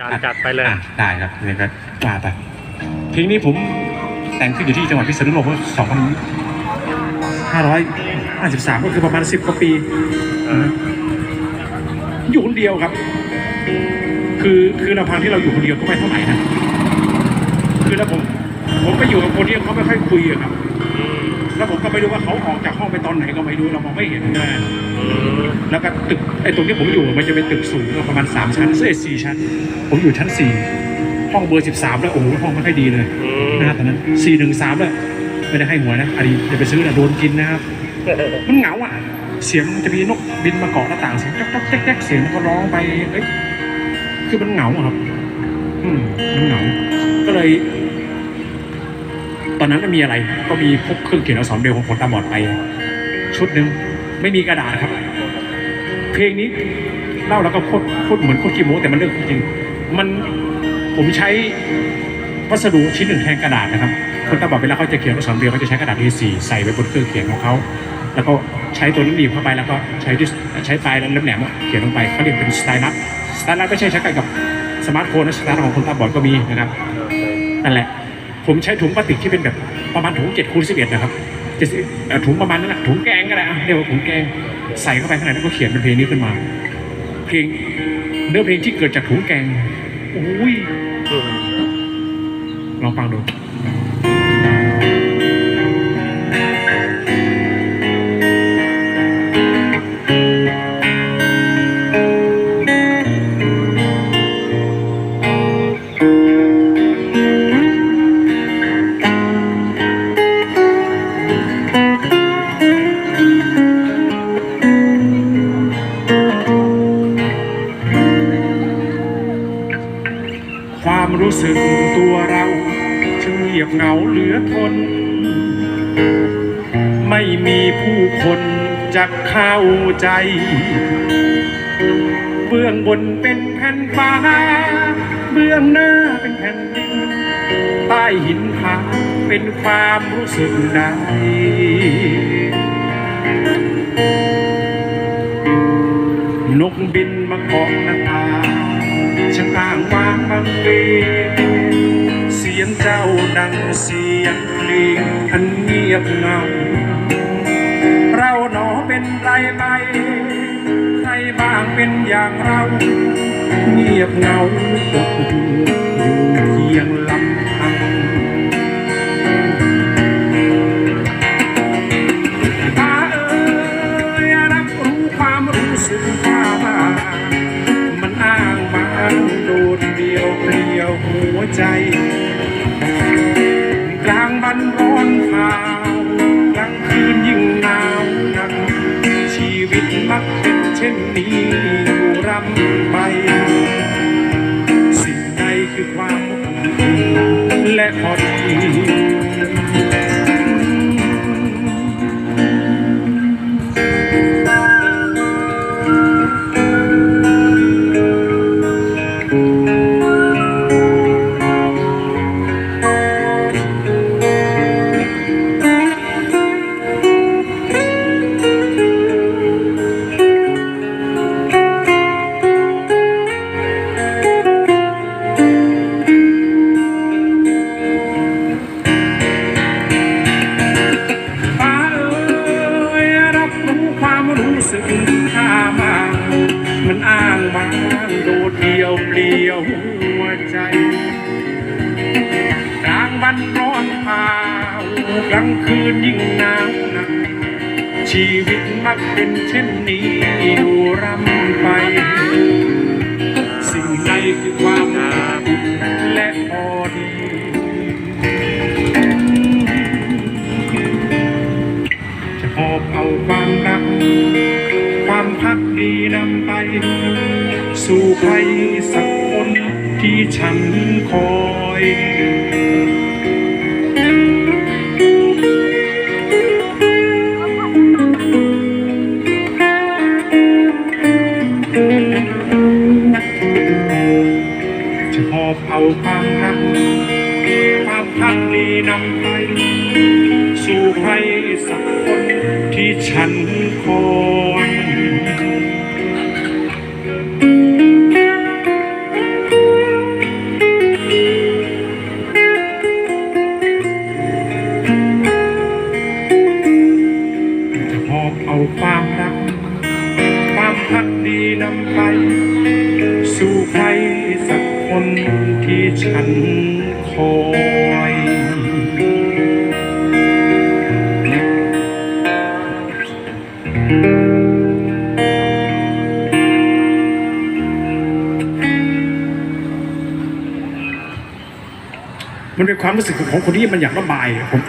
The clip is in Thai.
จานจัดไปเลย อะได้ครับเนี่ยครับว่าไปเพลงนี้ผมแต่งขึ้นอยู่ที่จังหวัดพิษณุโลกเมื่อ2553 ก็คือประมาณ 10กว่าปีเอออยู่คนเดียวครับ คือคือลำพังที่เราอยู่คนเดียวก็ไม่เท่าไหร่นะ คือแล้วผม ผมไปอยู่กับคนที่เขาไม่ค่อยคุยอะครับอืม แล้วผมก็ไม่รู้ว่าเขาออกจากห้องไปตอนไหนก็ไม่รู้เรามองไม่เห็นนะอืมแล้วก็ตึกไอ้ตรงที่ผมอยู่มันจะเป็นตึกสูงประมาณ3ชั้นเอ้ยสี่ชั้น ผมอยู่ชั้น4ห้องเบอร์13แล้วโอ้โหห้องไม่ค่อยดีเลยอืมนะตอนนั้น413แล้วไม่ได้ให้หวยนะอันนี้อย่าไปซื้อนะโดนกินนะครับมันเหงาอะ เสียงมันจะมีนกบินมาเกาะหน้าต่างเสียงจ๊อกจ๊อกแจ๊กแจ๊กเสียงมันก็ร้องไปเอ้ยคือมันเหงาอะครับ อืมมันเหงาก็เลย ตอนนั้นไม่มีอะไร ก็มีพกเครื่องเขียนอักษรเบรลของคนตาบอดไป ชุดหนึ่งไม่มีกระดาษครับ เพลงนี้เล่าแล้วก็โคตรโคตรเหมือนโคตรขี้โม้แต่มันเรื่องจริงมันผมใช้วัสดุชิ้นหนึ่งแทนกระดาษนะครับ คนตาบอดเวลาเขาจะเขียนอักษรเบรลเขาจะใช้กระดาษ A4 ใส่ไว้บนเครื่องเขียนของเขาแล้วก็ใช้ตัวนั้นหนีบเข้าไปแล้วก็ใช้ใช้ปลายแหลมๆอะเขียนลงไปเขาเรียกเป็นสไตลัสสไตลัสไม่ใช่ใช้กับสมาร์ทโฟนนะสไตลัสของคนตาบอดก็มีนะครับนั่นแหละ ผมใช้ถุงพลาสติกที่เป็นแบบประมาณถุงเจ็ดคูณสิบเอ็ดนะครับเจ็ดสิถุงประมาณนั้นแหละถุงแกงก็ได้อะเรียกว่าถุงแกงใส่เข้าไปข้างในแล้วก็เขียนเป็นเพลงนี้ขึ้นมา เพลงเนื้อเพลงที่เกิดจากถุงแกงอุ้ยลองฟังดู รู้สึกตัวเราช่างเงียบเหงาเหลือทน ไม่มีผู้คนจะเข้าใจ เบื้องบนเป็นแผ่นฟ้า เบื้องหน้าเป็นแผ่นดิน ใต้หินผาเป็นความรู้สึกใดนกบินมาเกาะหน้าตา ช่างอ้างวางบางเบเสียงเจ้าดังเสียงเพลงอันเงียบเงา เราหนอเป็นไรไป ใครบ้างเป็นอย่างเรา เงียบเงาตกอยู่เพียงลำ ใจ กลางวันร้อนเผากลางคืนยิ่งหนาวนักชีวิตมักเป็นเช่นนี้ ซึ้งข้ามามันอ้างบางโดดเดียวเปลี่ยวหัวใจกลางวันร้อนเผากลางคืนยิ่งหนาวหนักชีวิตมักเป็นเช่นนี้อยู่รำไป อบเอาความรัก ความพักดีนำไป สู่ใครสักคนที่ฉันคอยจะหอบเอาความรักความพักดีนำไป สู่ใครสักคน ที่ฉันคอยหอบเอาความรัก ความพักดีนำไป สู่ใครสักคนที่ฉันคอย มันเป็นความรู้สึกของคนที่มันอยากระบายผมตั้ง